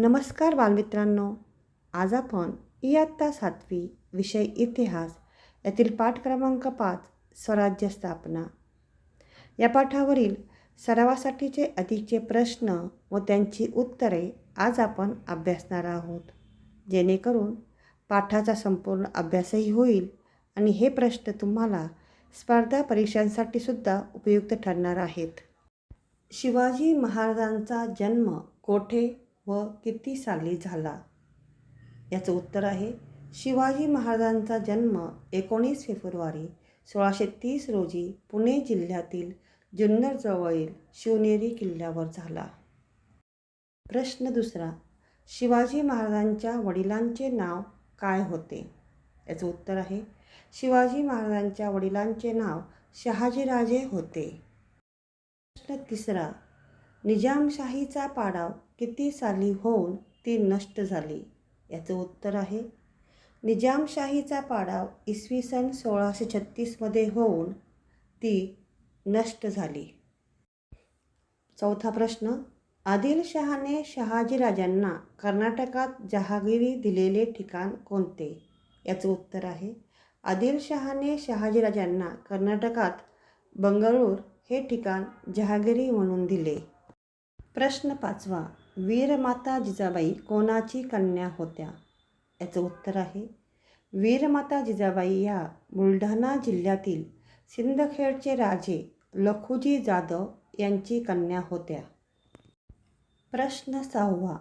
नमस्कार बालमित्रांनो. आज आपण इयत्ता सातवी विषय इतिहास यातील पाठ क्रमांक पाच स्वराज्य स्थापना. या पाठावरील सरावासाठीचे अधिकचे प्रश्न व त्यांची उत्तरे आज आपण अभ्यासणार आहोत. जेणेकरून पाठाचा संपूर्ण अभ्यासही होईल आणि हे प्रश्न तुम्हाला स्पर्धा परीक्षांसाठी सुद्धा उपयुक्त ठरणार आहेत. शिवाजी महाराजांचा जन्म कोठे? व किती साली झाला? याचं उत्तर आहे शिवाजी महाराजांचा जन्म एकोणीस फेब्रुवारी सोळाशे तीस रोजी पुणे जिल्ह्यातील जुन्नरजवळील शिवनेरी किल्ल्यावर झाला. प्रश्न दुसरा शिवाजी महाराजांच्या वडिलांचे नाव काय होते? याचं उत्तर आहे शिवाजी महाराजांच्या वडिलांचे नाव शहाजीराजे होते. प्रश्न तिसरा निजामशाहीचा पाडाव किती साली होऊन ती नष्ट झाली? याचं उत्तर आहे निजामशाहीचा पाडाव इसवी सन सोळाशे छत्तीसमध्ये होऊन ती नष्ट झाली. चौथा प्रश्न आदिलशहाने शहाजीराजांना कर्नाटकात जहागिरी दिलेले ठिकाण कोणते? याचं उत्तर आहे आदिलशहाने शहाजीराजांना कर्नाटकात बंगळूर हे ठिकाण जहागिरी म्हणून दिले. प्रश्न पाचवा. वीरमाता जिजाबाई कोणाची कन्या होत्या? याचं उत्तर आहे. वीरमाता जिजाबाई या बुलढाणा जिल्ह्यातील सिंदखेडचे राजे लखुजी जाधव यांची कन्या होत्या. प्रश्न सहावा.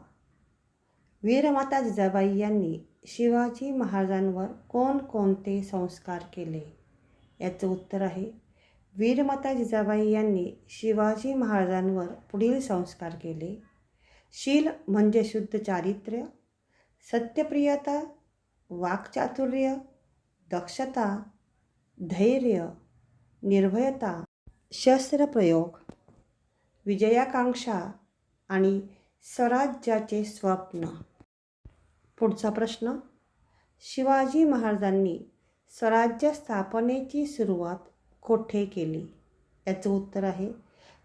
वीरमाता जिजाबाई यांनी शिवाजी महाराजांवर कोणकोणते संस्कार केले? याचं उत्तर आहे. वीरमाता जिजाबाई यांनी शिवाजी महाराजांवर पुढील संस्कार केले. शील म्हणजे शुद्ध चारित्र्य सत्यप्रियता वाक्चातुर्य दक्षता धैर्य निर्भयता शस्त्रप्रयोग विजयाकांक्षा आणि स्वराज्याचे स्वप्न. पुढचा प्रश्न शिवाजी महाराजांनी स्वराज्य स्थापनेची सुरुवात कोठे केली? याचं उत्तर आहे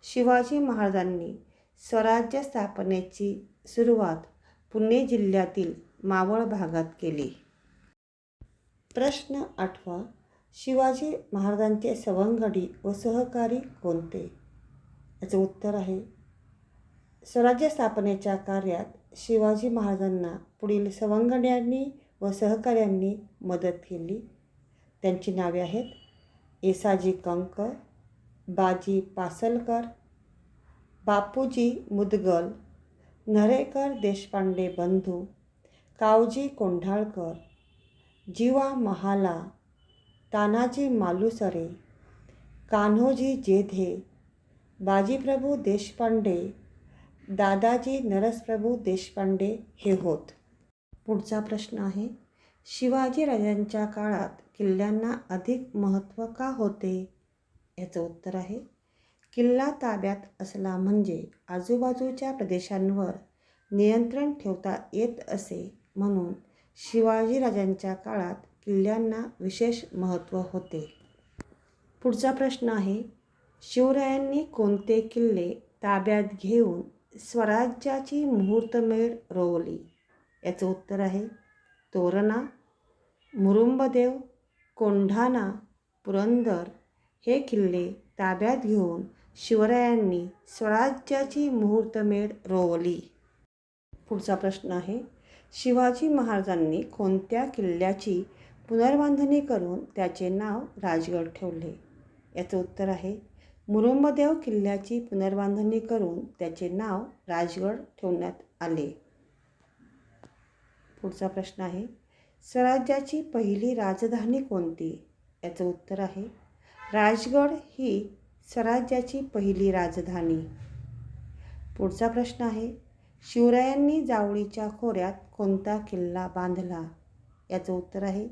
शिवाजी महाराजांनी स्वराज्य स्थापनेची सुरुवात पुणे जिल्ह्यातील मावळ भागात केली. प्रश्न आठवा शिवाजी महाराजांचे सवंगडी व सहकारी कोणते? याचं उत्तर आहे स्वराज्य स्थापनेच्या कार्यात शिवाजी महाराजांना पुढील सवंगड्यांनी व सहकाऱ्यांनी मदत केली. त्यांची नावे आहेत येसाजी कंकर बाजी पासलकर बापूजी मुदगल नरेकर देशपांडे बंधू कावजी कोंढाळकर जीवा महाला तानाजी मालुसरे कान्होजी जेधे बाजीप्रभू देशपांडे दादाजी नरसप्रभू देशपांडे हे होत. पुढचा प्रश्न आहे. शिवाजीराजांच्या काळात किल्ल्यांना अधिक महत्त्व का होते? याचं उत्तर आहे. किल्ला ताब्यात असला म्हणजे आजूबाजूच्या प्रदेशांवर नियंत्रण ठेवता येत असे म्हणून शिवाजीराजांच्या काळात किल्ल्यांना विशेष महत्त्व होते. पुढचा प्रश्न आहे शिवरायांनी कोणते किल्ले ताब्यात घेऊन स्वराज्याची मुहूर्तमेढ रोवली? याचं उत्तर आहे तोरणा मुरुंबदेव कोंढाणा पुरंदर हे किल्ले ताब्यात घेऊन शिवरायांनी स्वराज्याची मुहूर्तमेढ रोवली. पुढचा प्रश्न आहे शिवाजी महाराजांनी कोणत्या किल्ल्याची पुनर्बांधणी करून त्याचे नाव राजगड ठेवले? याचं उत्तर आहे मुरुंबदेव किल्ल्याची पुनर्बांधणी करून त्याचे नाव राजगड ठेवण्यात आले. पुढचा प्रश्न आहे स्वराज्याची पहिली राजधानी कोणती? याचं उत्तर आहे राजगड ही स्वराज्याची पहिली राजधानी. पुढचा प्रश्न आहे शिवरायांनी जावळीच्या खोऱ्यात कोणता किल्ला बांधला? याचं उत्तर आहे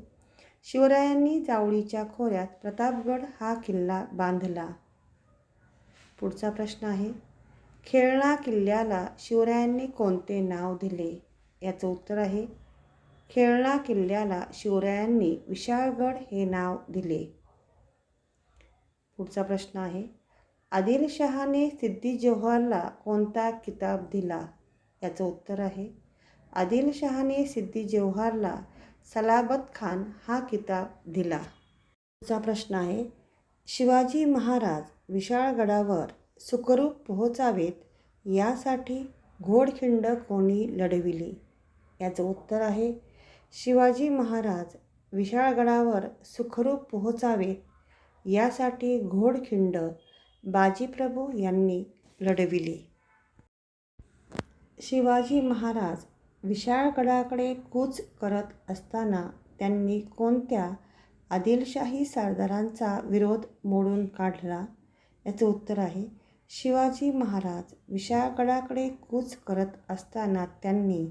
शिवरायांनी जावळीच्या खोऱ्यात प्रतापगड हा किल्ला बांधला. पुढचा प्रश्न आहे खेळणा किल्ल्याला शिवरायांनी कोणते नाव दिले? याचं उत्तर आहे खेळणा किल्ल्याला शिवरायांनी विशाळगड हे नाव दिले. पुढचा प्रश्न आहे आदिलशहाने सिद्धी जोहरला कोणता किताब दिला? याचं उत्तर आहे आदिलशहाने सिद्दी जोहरला सलाबत खान हा किताब दिला. पुढचा प्रश्न आहे शिवाजी महाराज विशाळगडावर सुखरूप पोहोचावेत यासाठी घोडखिंड कोणी लढविली? याचं उत्तर आहे शिवाजी महाराज विशाळगडावर सुखरूप पोहोचावेत यासाठी घोडखिंड बाजीप्रभू यांनी लढविली. शिवाजी महाराज विशाळगडाकडे कूच करत असताना त्यांनी कोणत्या आदिलशाही सरदारांचा विरोध मोडून काढला? याचं उत्तर आहे शिवाजी महाराज विशाळगडाकडे कूच करत असताना त्यांनी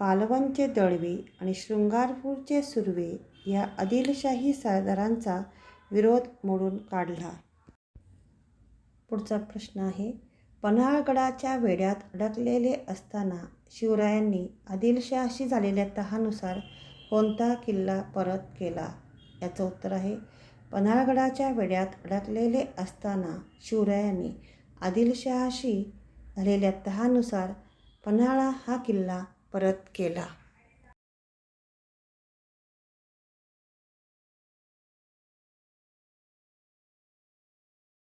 पालवनचे दळवे आणि शृंगारपूरचे सुर्वे या आदिलशाही सरदारांचा विरोध मोडून काढला. पुढचा प्रश्न आहे पन्हाळगडाच्या वेड्यात अडकलेले असताना शिवरायांनी आदिलशहाशी झालेल्या तहानुसार कोणता किल्ला परत केला? याचं उत्तर आहे पन्हाळगडाच्या वेड्यात अडकलेले असताना शिवरायांनी आदिलशहाशी झालेल्या तहानुसार पन्हाळा हा किल्ला परत केला.